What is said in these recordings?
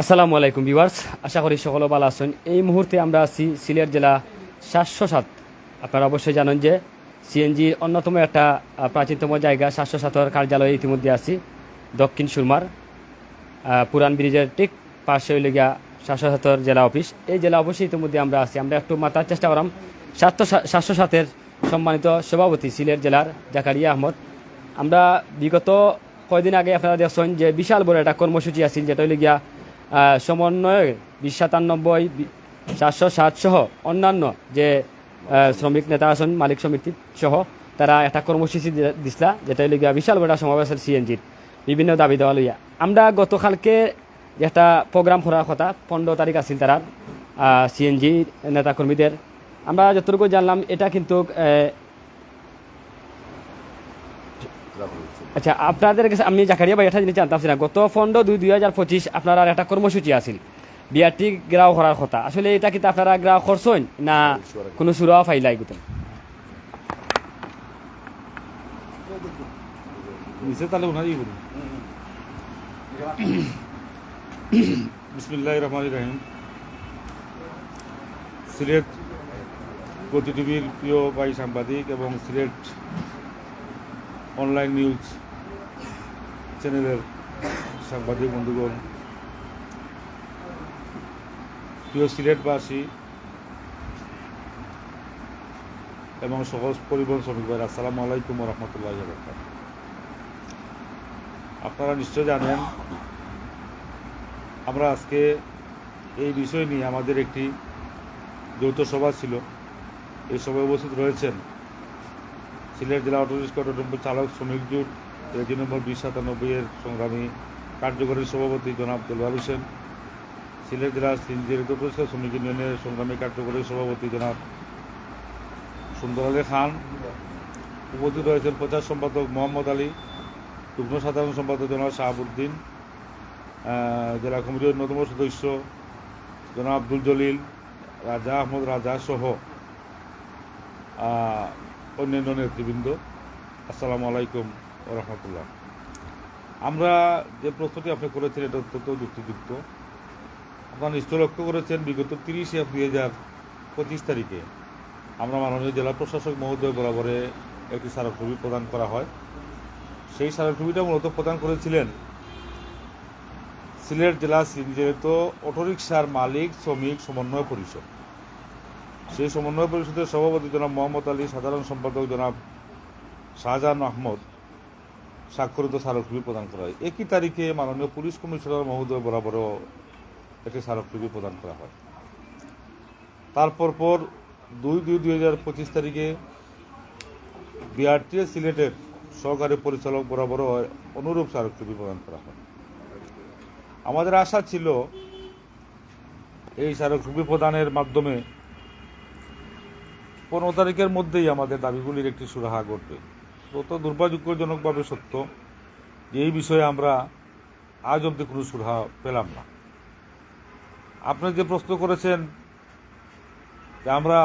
আসসালামু আলাইকুম ভিউয়ার্স, আশা করি সকলে ভালো আছেন। এই মুহূর্তে আমরা আছি সিলেট জেলা সাতশো সাত। আপনারা অবশ্যই জানেন যে সিএনজির অন্যতম একটা প্রাচীনতম জায়গা সাতশো সাতের কার্যালয়ে ইতিমধ্যে আছি, দক্ষিণ সুরমার। পুরান ব্রিজের ঠিক পাশে হইলে গিয়া সাতশো সাতের জেলা অফিস। এই জেলা অফিসে ইতিমধ্যে আমরা আছি। আমরা একটু মাতার চেষ্টা করলাম সাতশো সাতশো সাতের সম্মানিত সভাপতি সিলেট জেলার জাকারিয়া আহমদ। আমরা বিগত কয়দিন আগে আপনারা দেখছেন যে বিশাল বড় একটা কর্মসূচি আছিল, যেটা হইলে গিয়া সমন্বয়ে বিশ সাতানব্বই চারশো ষাট অন্যান্য যে শ্রমিক নেতা আছেন, মালিক সমিতি সহ, তারা একটা কর্মসূচি দিছিলা যেটা হইলে গিয়া বিশাল বড় সমাবেশ সিএনজির বিভিন্ন দাবি দেওয়া লইয়া। আমরা গতকালকে একটা প্রোগ্রাম করার কথা, পনেরো তারিখ আছিল তারা সিএনজি নেতাকর্মীদের আমরা যতটুকু জানলাম, এটা কিন্তু আচ্ছা আপনাদের কাছে আমি জাকারিয়া ভাই একটা জিনিস জানতাম না গত পনেরো দুই দুই হাজার পঁচিশ আপনারা একটা কর্মসূচি আছিল। বিআরটি গ্রাহ করার কথা। আসলে এটা কিন্তু আপনারা গ্রাহ করছেন না কোনো সুরাও ফাইলাই গুতেন? নিচে তাহলে বলুন। রহমান রাহিম। সিলেট গতি টিভির প্রিয় ভাই সাংবাদিক এবং সিলেট অনলাইন নিউজ চ্যানেলের সাংবাদিক বন্ধুগণ, প্রিয় সিলেটবাসী এবং সহজ পরিবহন শ্রমিক ভাই আসসালামু আলাইকুম রহমতুল্লাহ আপনারা নিশ্চয় জানেন, আমরা আজকে এই বিষয় নিয়ে আমাদের একটি যৌথ সভা ছিল। এই সভায় উপস্থিত রয়েছেন সিলেট জেলা অটো রিক্সা অটোটেম্পো চালক শ্রমিক জোট রেজি নম্বর বিশ সাতানব্বই এর সংগ্রামী কার্যকরী সভাপতি জনাব দেলওয়ার হোসেন, সিলেট জেলা অটো শ্রমিক ইউনিয়নের সংগ্রামী কার্যকরী সভাপতি জনাব সুন্দর আলী খান, উপস্থিত রয়েছেন প্রচার সম্পাদক মোহাম্মদ আলী, যুগ্ম সাধারণ সম্পাদক জনাব শাহাবুদ্দিন জেলা কমিটির অন্যতম সদস্য জনাব আব্দুল জলিল, রাজা আহমদ রাজা সহ অন্যান্য নেতৃবৃন্দ। আসসালামু আলাইকুম। রহমতুল্লাহ। আমরা যে প্রশ্নটি আপনি করেছেন, এটা অত্যন্ত যুক্তিযুক্ত। আপনারা নিশ্চয় লক্ষ্য করেছেন, বিগত তিরিশে দুই হাজার পঁচিশ তারিখে আমরা মাননীয় জেলা প্রশাসক মহোদয় বরাবরে একটি স্মারকলিপি প্রদান করা হয়। সেই স্মারকলিপিটা মূলত প্রদান করেছিলেন সিলেট জেলা সিনজেরিত অটোরিকশার মালিক, শ্রমিক সমন্বয় পরিষদ। সেই সমন্বয় পরিষদের সভাপতি জনাব মোহাম্মদ আলী, সাধারণ সম্পাদক জনাব শাহজাহান আহমদ স্বাক্ষরিত স্মারকলিপি প্রদান করা হয়। একই তারিখে মাননীয় পুলিশ কমিশনার মহোদয় বরাবরও একটি স্মারকলিপি প্রদান করা হয়। তারপর পর দুই দুই দুই হাজার পঁচিশ তারিখে বিআরটিএ সিলেটের সহকারী পরিচালক বরাবরও অনুরূপ স্মারকলিপি প্রদান করা হয়। আমাদের আশা ছিল এই স্মারকলিপি প্রদানের মাধ্যমে পনেরো তারিখের মধ্যেই আমাদের দাবিগুলির একটি সুরাহা ঘটবে। তত দুর্ভাগ্যজনকভাবে সত্য যে এই বিষয়ে আমরা আজ অবধি কোনো সুরাহা পেলাম না। আপনি যে প্রশ্ন করেছেন যে আমরা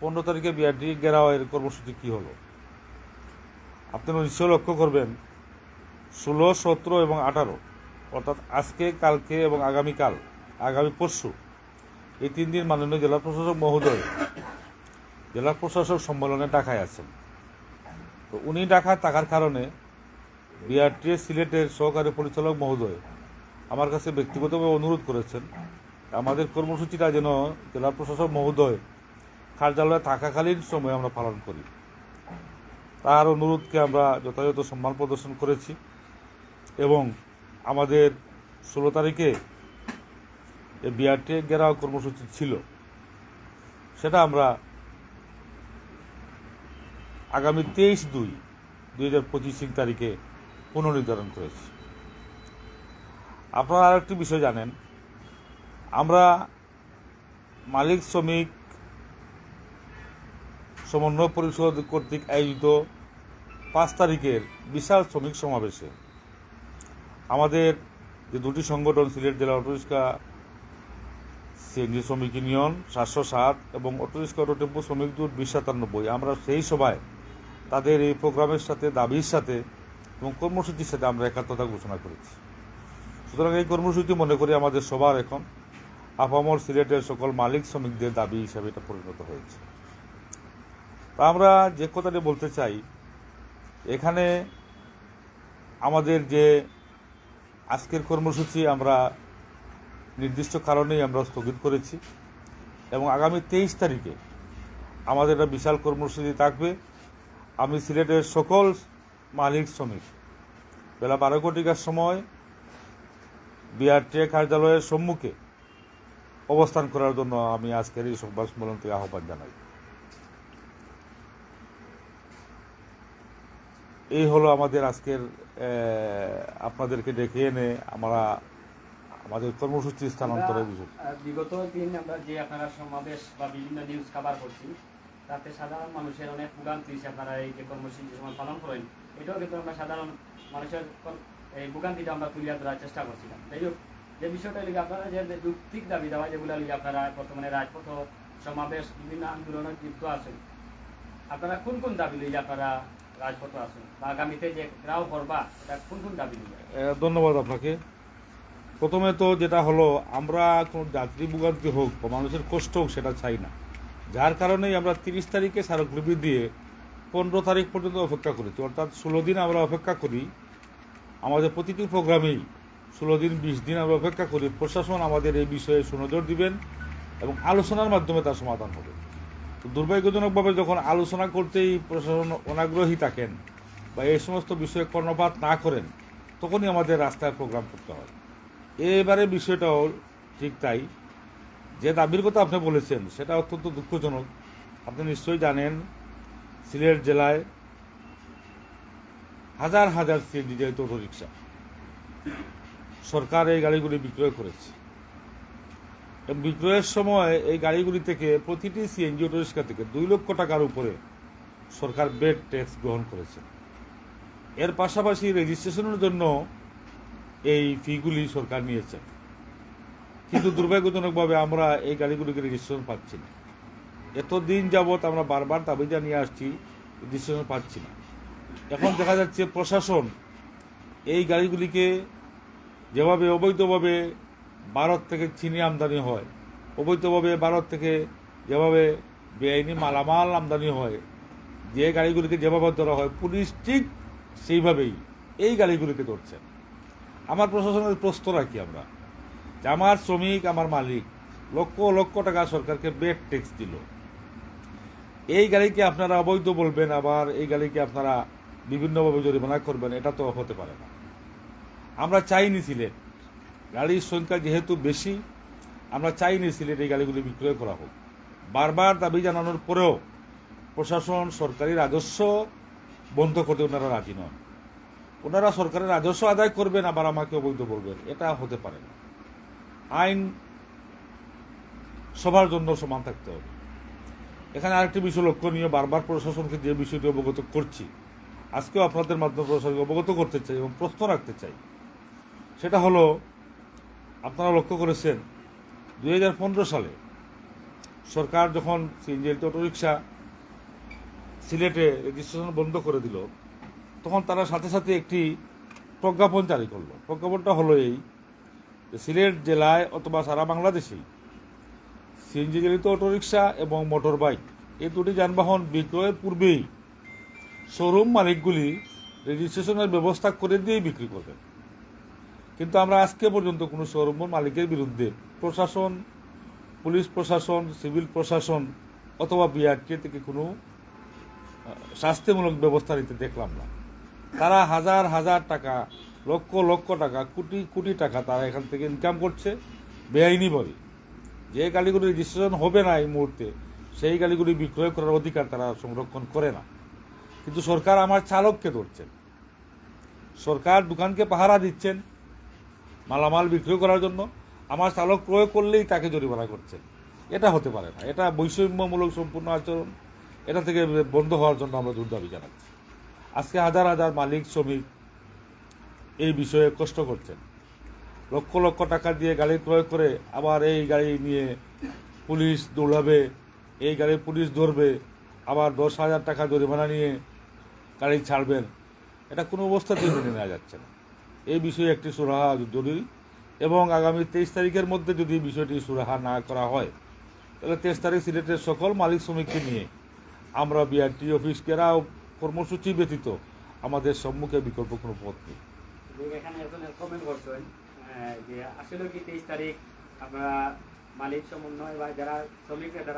পনেরো তারিখে বিআরটি গেরাওয়ের কর্মসূচি কী হলো আপনারা নিশ্চয় লক্ষ্য করবেন, ষোলো, সতেরো এবং আঠারো, অর্থাৎ আজকে, কালকে এবং আগামীকাল, আগামী পরশু, এই তিন দিন মাননীয় জেলা প্রশাসক মহোদয়, জেলা প্রশাসক সম্মেলনে ঢাকায় আছেন। তো উনি ঢাকায় থাকার কারণে বিআরটিএ সিলেটের সহকারী পরিচালক মহোদয় আমার কাছে ব্যক্তিগতভাবে অনুরোধ করেছেন, আমাদের কর্মসূচিটা যেন জেলা প্রশাসক মহোদয় কার্যালয়ে থাকাকালীন সময় আমরা পালন করি। তার অনুরোধকে আমরা যথাযথ সম্মান প্রদর্শন করেছি এবং আমাদের ষোলো তারিখে যে বিআরটি ঘেরাও কর্মসূচি ছিল, সেটা আমরা আগামী তেইশ দুই দুই হাজার পঁচিশ তারিখে পুনর্নির্ধারণ করেছি। আপনারা আরেকটি বিষয় জানেন, আমরা মালিক, শ্রমিক, সমন্বয় পরিষদ কর্তৃক আয়োজিত পাঁচ তারিখের বিশাল শ্রমিক সমাবেশে আমাদের যে দুটি সংগঠন, সিলেট জেলা অটোরিক্সা সিএনজি শ্রমিক ইউনিয়ন, সাতশো সাত এবং অটোরিক্সা অটো টেম্পো শ্রমিক দূর বিশ সাতানব্বই, আমরা সেই সভায় তাদের এই প্রোগ্রামের সাথে, দাবির সাথে এবং কর্মসূচির সাথে আমরা একাত্মতা ঘোষণা করেছি। সুতরাং এই কর্মসূচি মনে করি আমাদের সবার এখন আপামর সিলেটের সকল মালিক শ্রমিকদের দাবি হিসাবে এটা পরিণত হয়েছে। তা আমরা যে কথাটি বলতে চাই, এখানে আমাদের যে আজকের কর্মসূচি আমরা নির্দিষ্ট কারণেই আমরা স্থগিত করেছি এবং আগামী তেইশ তারিখে আমাদের একটা বিশাল কর্মসূচি থাকবে। আমি সিলেটের সকল মালিক শ্রমিক। বেলা বারো কোটিকার সময় বিআরটিএ কার্যালয়ের সম্মুখে অবস্থান করার জন্য আমি আজকের এই সংবাদ সম্মেলন থেকে আহ্বান জানাই। এই হলো আমাদের আজকের আপনাদেরকে ডেকে এনে আমরা আমাদের কর্মসূচি স্থানান্তরের বিষয়। বিগত দিন আমরা যে আপনারা সমাবেশ বা বিভিন্ন নিউজ কভার করছি তাতে সাধারণ মানুষের অনেক ভোগান্তি আপনারা এই যে কর্মসূচি সময় পালন করেন, এটাও কিন্তু আমরা সাধারণ মানুষের এই ভোগান্তিটা আমরা তুলিয়া ধরার চেষ্টা করছিলাম। যাই হোক, যে বিষয়টা লিখে আপনারা যে যৌক্তিক দাবি দেওয়া, যেগুলো লিখে আপনারা বর্তমানে রাজপথ সমাবেশ, বিভিন্ন আন্দোলনে যুক্ত আছেন, আপনারা কোন কোন দাবি লিখে আপনারা রাজপথ আছেন? বা আগামীতে যে গ্রাহ করবা এটা কোন কোন দাবি লিখে ধন্যবাদ আপনাকে। প্রথমে তো যেটা হলো, আমরা কোনো যাত্রী ভোগান্তি হোক বা মানুষের কষ্ট হোক, সেটা চাই না। যার কারণেই আমরা তিরিশ তারিখে স্মারকলিপি দিয়ে পনেরো তারিখ পর্যন্ত অপেক্ষা করেছি। অর্থাৎ ষোলো দিন আমরা অপেক্ষা করি। আমাদের প্রতিটি প্রোগ্রামেই ষোলো দিন, বিশ দিন আমরা অপেক্ষা করি। প্রশাসন আমাদের এই বিষয়ে সুনজর দিবেন এবং আলোচনার মাধ্যমে তার সমাধান হবে। তো দুর্ভাগ্যজনকভাবে যখন আলোচনা করতেই প্রশাসন অনাগ্রহী থাকেন বা এই সমস্ত বিষয়ে কর্ণপাত না করেন, তখনই আমাদের রাস্তায় প্রোগ্রাম করতে হয়। এবারে বিষয়টাও ঠিক তাই। যে দাবির কথা আপনি বলেছেন, সেটা অত্যন্ত দুঃখজনক। আপনি নিশ্চয়ই জানেন, সিলেট জেলায় হাজার হাজার সিএনজি যেহেতু অটো রিক্সা সরকার এই গাড়িগুলি বিক্রয় করেছে। বিক্রয়ের সময় এই গাড়িগুলি থেকে প্রতিটি সিএনজি অটো রিক্সা থেকে দুই লক্ষ টাকার উপরে সরকার বেড ট্যাক্স গ্রহণ করেছে। এর পাশাপাশি রেজিস্ট্রেশনের জন্য এই ফিগুলি সরকার নিয়েছে। কিন্তু দুর্ভাগ্যজনকভাবে আমরা এই গাড়িগুলিকে রেজিস্ট্রেশন পাচ্ছি না। এতদিন যাবৎ আমরা বারবার দাবি জানিয়ে আসছি রেজিস্ট্রেশন পাচ্ছি না। এখন দেখা যাচ্ছে প্রশাসন এই গাড়িগুলিকে যেভাবে অবৈধভাবে ভারত থেকে চিনি আমদানি হয়, অবৈধভাবে ভারত থেকে যেভাবে বেআইনি মালামাল আমদানি হয়, যে গাড়িগুলিকে যেভাবে ধরা হয়, পুলিশ ঠিক সেইভাবেই এই গাড়িগুলিকে ধরছে। আমার প্রশাসনের প্রশ্ন রাখি আমরা? আমার শ্রমিক, আমার মালিক, লক্ষ লক্ষ টাকা সরকারকে বেড ট্যাক্স দিল। এই গাড়িকে আপনারা অবৈধ বলবেন, আবার এই গাড়িকে আপনারা বিভিন্নভাবে জরিমানা করবেন, এটা তো হতে পারে না। আমরা চাইনি সিলেট। গাড়ির সংখ্যা যেহেতু বেশি, আমরা চাইনি সিলেট এই গাড়িগুলি বিক্রয় করা হোক। বারবার দাবি জানানোর পরেও প্রশাসন সরকারি রাজস্ব বন্ধ করতে ওনারা রাজি নন। ওনারা সরকারের রাজস্ব আদায় করবেন, আবার আমাকে অবৈধ বলবেন, এটা হতে পারে না। আইন সবার জন্য সমান থাকতে হবে। এখানে আরেকটি বিষয় লক্ষণীয়, বারবার প্রশাসনকে যে বিষয়টি অবগত করছি, আজকেও আপনাদের মাধ্যমে প্রশাসনকে অবগত করতে চাই এবং প্রশ্ন রাখতে চাই। সেটা হলো, আপনারা লক্ষ্য করেছেন, দুই হাজার পনেরো সালে সরকার যখন সিএনজি অটোরিকশা সিলেটে রেজিস্ট্রেশন বন্ধ করে দিল, তখন তারা সাথে সাথে একটি প্রজ্ঞাপন জারি করল। প্রজ্ঞাপনটা হলো এই যে সিলেট জেলায় অথবা সারা বাংলাদেশেই সিএনজি চালিত অটোরিকশা এবং মোটর বাইক এই দুটি যানবাহন বিক্রয়ের পূর্বেই শোরুম মালিকগুলি রেজিস্ট্রেশনের ব্যবস্থা করে দিয়েই বিক্রি করবেন। কিন্তু আমরা আজকে পর্যন্ত কোনো শোরুম মালিকের বিরুদ্ধে প্রশাসন, পুলিশ প্রশাসন, সিভিল প্রশাসন অথবা বিআরটি থেকে কোনো শাস্তিমূলক ব্যবস্থা নিতে দেখলাম না। তারা হাজার হাজার টাকা লক্ষ লক্ষ টাকা, কোটি কোটি টাকা তারা এখান থেকে ইনকাম করছে। বেআইনিভাবে যে গাড়িগুলি রেজিস্ট্রেশন হবে না এই মুহূর্তে, সেই গাড়িগুলি বিক্রয় করার অধিকার তারা সংরক্ষণ করে না। কিন্তু সরকার আমার চালককে ধরছেন। সরকার দোকানকে পাহারা দিচ্ছেন মালামাল বিক্রয় করার জন্য। আমার চালক প্রয়োগ করলেই তাকে জরিমানা করছেন। এটা হতে পারে না। এটা বৈষম্যমূলক সম্পূর্ণ আচরণ। এটা থেকে বন্ধ হওয়ার জন্য আমরা জোর দাবি জানাচ্ছি। আজকে হাজার হাজার মালিক, শ্রমিক এই বিষয়ে কষ্ট করছেন। লক্ষ লক্ষ টাকা দিয়ে গাড়ি ক্রয় করে আবার এই গাড়ি নিয়ে পুলিশ দৌড়াবে, এই গাড়ি পুলিশ ধরবে, আবার দশ হাজার টাকা জরিমানা নিয়ে গাড়ি ছাড়বেন। এটা কোনো অবস্থাতেই মেনে নেওয়া যাচ্ছে না। এই বিষয়ে একটি সুরাহা জরুরি এবং আগামী তেইশ তারিখের মধ্যে যদি বিষয়টি সুরাহা না করা হয়, তাহলে তেইশ তারিখ সিলেটের সকল মালিক শ্রমিককে নিয়ে আমরা বিআরটি অফিস কেরাও কর্মসূচি ব্যতীত আমাদের সম্মুখে বিকল্প কোনো পথ নেই। এখানে একজন কমেন্ট করছেন যে আসলে কি তেইশ তারিখ আপনারা মালিক সমন্বয় বা যারা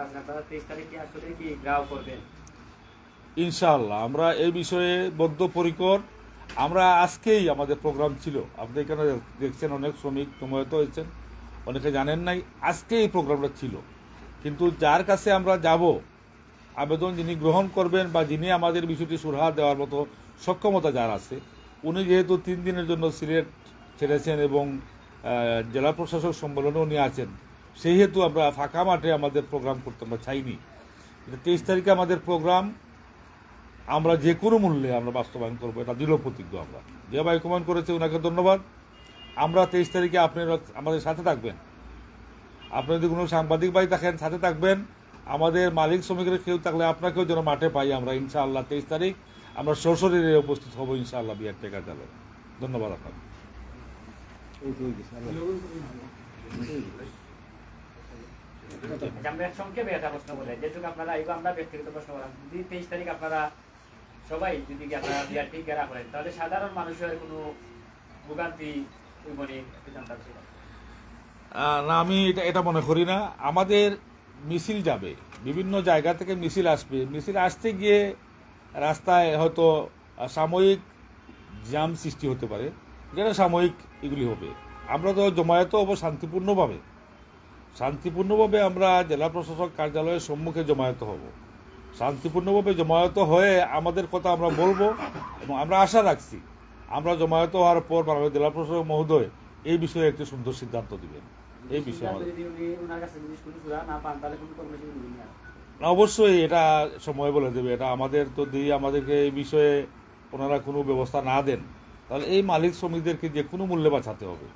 আছেন, তারা তেইশ তারিখে আসলে কি করবেন? আমরা এই বিষয়ে বদ্ধপরিকর আমরা আজকেই আমাদের প্রোগ্রাম ছিল। আপনি এখানে দেখছেন অনেক শ্রমিক সময়ত হয়েছেন। অনেকে জানেন নাই আজকে এই প্রোগ্রামটা ছিল। কিন্তু যার কাছে আমরা যাব, আবেদন যিনি গ্রহণ করবেন বা যিনি আমাদের বিষয়টি সুরাহা দেওয়ার মতো সক্ষমতা যার আছে উনি যেহেতু তিন দিনের জন্য সিলেট ছেড়েছেন এবং জেলা প্রশাসক সম্মেলনে উনি আছেন সেই হেতু আমরা ফাঁকা মাঠে আমাদের প্রোগ্রাম করতে আমরা চাইনি। তেইশ তারিখে আমাদের প্রোগ্রাম, আমরা যে কোনো মূল্যে আমরা বাস্তবায়ন করব, এটা দৃঢ় প্রতিজ্ঞ আমরা। যে ভাই কমেন্ট করেছে ওনাকে ধন্যবাদ। আমরা তেইশ তারিখে আপনারা আমাদের সাথে থাকবেন। আপনি যদি কোনো সাংবাদিক ভাই থাকেন, সাথে থাকবেন। আমাদের মালিক শ্রমিকের কেউ থাকলে আপনাকেও যেন মাঠে পাই আমরা, ইনশাআল্লাহ, তেইশ তারিখ। আমরা সশরীরে উপস্থিত হব ইনশাআল্লাহ বিয়ার টেকা যাবে ধন্যবাদ আপনাকে। আচ্ছা, আমরা সংক্ষেপে একটা প্রশ্ন বলে। যেহেতু আপনারা এবার আমরা ব্যক্তিগত প্রশ্ন করলাম যদি তেইশ তারিখ আপনারা সবাই যদি কি আপনারা বিআরটি গেরা করেন তাহলে সাধারণ মানুষের কোনো ভোগান্তি মানে না আমি এটা এটা মনে করি না। আমাদের মিছিল যাবে। বিভিন্ন জায়গা থেকে মিছিল আসবে। মিছিল আসতে গিয়ে রাস্তায় হয়তো সাময়িক জ্যাম সৃষ্টি হতে পারে যেটা সাময়িক এগুলি হবে। আমরা তো জমায়েত হব শান্তিপূর্ণভাবে। শান্তিপূর্ণভাবে আমরা জেলা প্রশাসক কার্যালয়ের সম্মুখে জমায়েত হব। শান্তিপূর্ণভাবে জমায়েত হয়ে আমাদের কথা আমরা বলব এবং আমরা আশা রাখছি আমরা জমায়েত হওয়ার পর বাংলাদেশ জেলা প্রশাসক মহোদয় এই বিষয়ে একটি সুন্দর সিদ্ধান্ত দিবেন। এই বিষয়ে আমাদের যদি যদি অবশ্যই এটা সময় বলে দেবে। এটা আমাদের তো দিয়ে আমাদেরকে এই বিষয়ে ওনারা কোনো ব্যবস্থা না দেন। তাহলে এই মালিক শ্রমিকদেরকে যে কোনো মূল্যে বাঁচাতে হবে।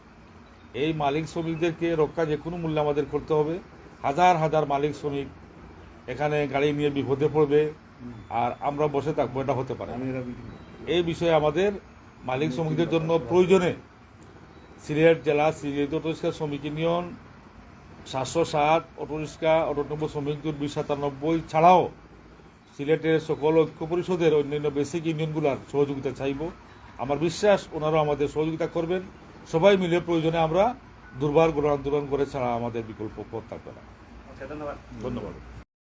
এই মালিক শ্রমিকদেরকে রক্ষা যে কোনো মূল্যে আমাদের করতে হবে। হাজার হাজার মালিক শ্রমিক এখানে গাড়ি নিয়ে বিপদে পড়বে আর আমরা বসে থাকব এটা হতে পারে। এই বিষয়ে আমাদের মালিক শ্রমিকদের জন্য প্রয়োজনে সিলেট জেলা সিলেট শ্রমিক ইউনিয়ন সাতশো সাত অটোরিক্সা নম্বর শ্রমিক দূর বিশ সাতানব্বই ছাড়াও সিলেটের সকল ঐক্য পরিষদের অন্যান্য বেসিক ইউনিয়নগুলার সহযোগিতা চাইব। আমার বিশ্বাস ওনারাও আমাদের সহযোগিতা করবেন। সবাই মিলে প্রয়োজনে আমরা দুর্বার গণ আন্দোলন করে ছাড়া আমাদের বিকল্প পথ থাকবে না। আচ্ছা ধন্যবাদ। ধন্যবাদ।